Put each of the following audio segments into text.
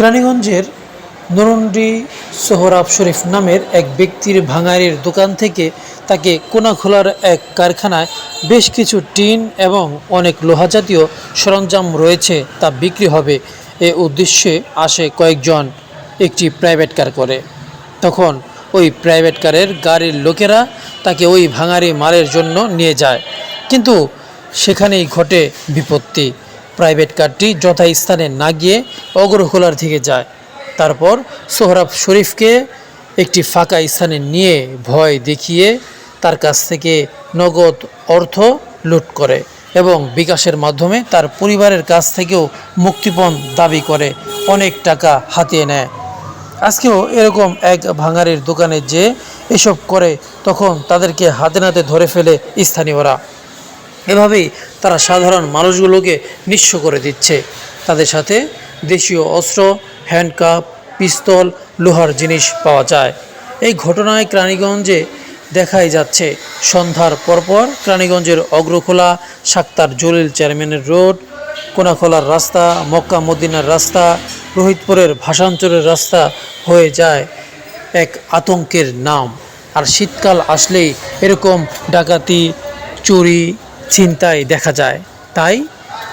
কেরানীগঞ্জের নরুন্ডি সোহরাব শরীফ নামের এক ব্যক্তির ভাঙাড়ির দোকান থেকে তাকে কোনাখোলার এক কারখানায় বেশ কিছু টিন এবং অনেক লোহাজাতীয় সরঞ্জাম রয়েছে তা বিক্রি হবে। এ উদ্দেশ্যে আসে কয়েকজন। একটি প্রাইভেট কার করে। তখন ওই প্রাইভেট কারের গাড়ির লোকেরা তাকে ওই ভাঙারি মালের জন্য নিয়ে যায়। কিন্তু সেখানেই ঘটে বিপত্তি। প্রাইভেট কারটি যথাস্থানে না গিয়ে অগ্রখোলার দিকে যায়। তারপর সোহরাব শরীফকে একটি ফাঁকা স্থানে নিয়ে ভয় দেখিয়ে তার কাছ থেকে নগদ অর্থ লুট করে এবং বিকাশের মাধ্যমে তার পরিবারের কাছ থেকেও মুক্তিপণ দাবি করে, অনেক টাকা হাতিয়ে নেয়। আজকেও এরকম এক ভাঙারির দোকানে যে এসব করে, তখন তাদেরকে হাতে নাতে ধরে ফেলে স্থানীয়রা। এভাবেই তারা সাধারণ মানুষগুলোকে নিঃস্ব করে দিচ্ছে। তাদের সাথে দেশীয় অস্ত্র, হ্যান্ডকাপ, পিস্তল, লোহার জিনিস পাওয়া যায়। এই ঘটনায় ক্রানীগঞ্জে দেখাই যাচ্ছে, সন্ধ্যার পরপর ক্রানীগঞ্জের অগ্রখোলা সাক্তার জলিল চেয়ারম্যানের রোড, কোনাখোলার রাস্তা, মক্কা মদিনার রাস্তা, রোহিতপুরের ভাষাঞ্চলের রাস্তা হয়ে যায় এক আতঙ্কের নাম। আর শীতকাল আসলেই এরকম ডাকাতি, চুরি ছিনতাই দেখা যায়। তাই,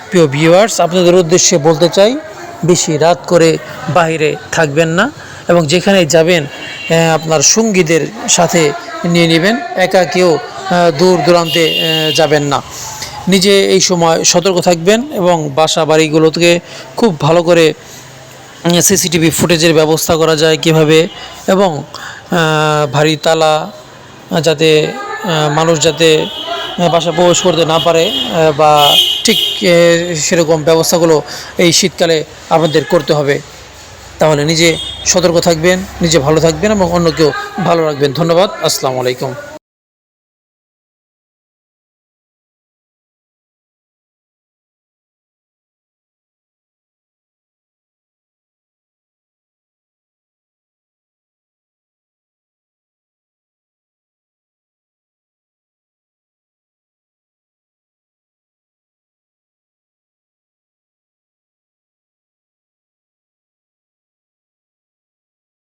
প্রিয় ভিউয়ার্স আপনাদের উদ্দেশ্যে বলতে চাই, বেশি রাত করে বাইরে থাকবেন না এবং যেখানে যাবেন আপনার সঙ্গীদের সাথে নিয়ে নেবেন। একা কেউ দূর দূরান্তে যাবেন না। নিজে এই সময় সতর্ক থাকবেন এবং বাসা বাড়িগুলোকে খুব ভালো করে সিসিটিভি ফুটেজের ব্যবস্থা করা যায় কীভাবে এবং ভারী তালা, যাতে মানুষ যাতে বাসা প্রবেশ করতে না পারে বা ঠিক সেরকম ব্যবস্থাগুলো এই শীতকালে আপনাদের করতে হবে। তাহলে নিজে সতর্ক থাকবেন, নিজে ভালো থাকবেন এবং অন্যকেও ভালো রাখবেন। ধন্যবাদ, আসসালামু আলাইকুম।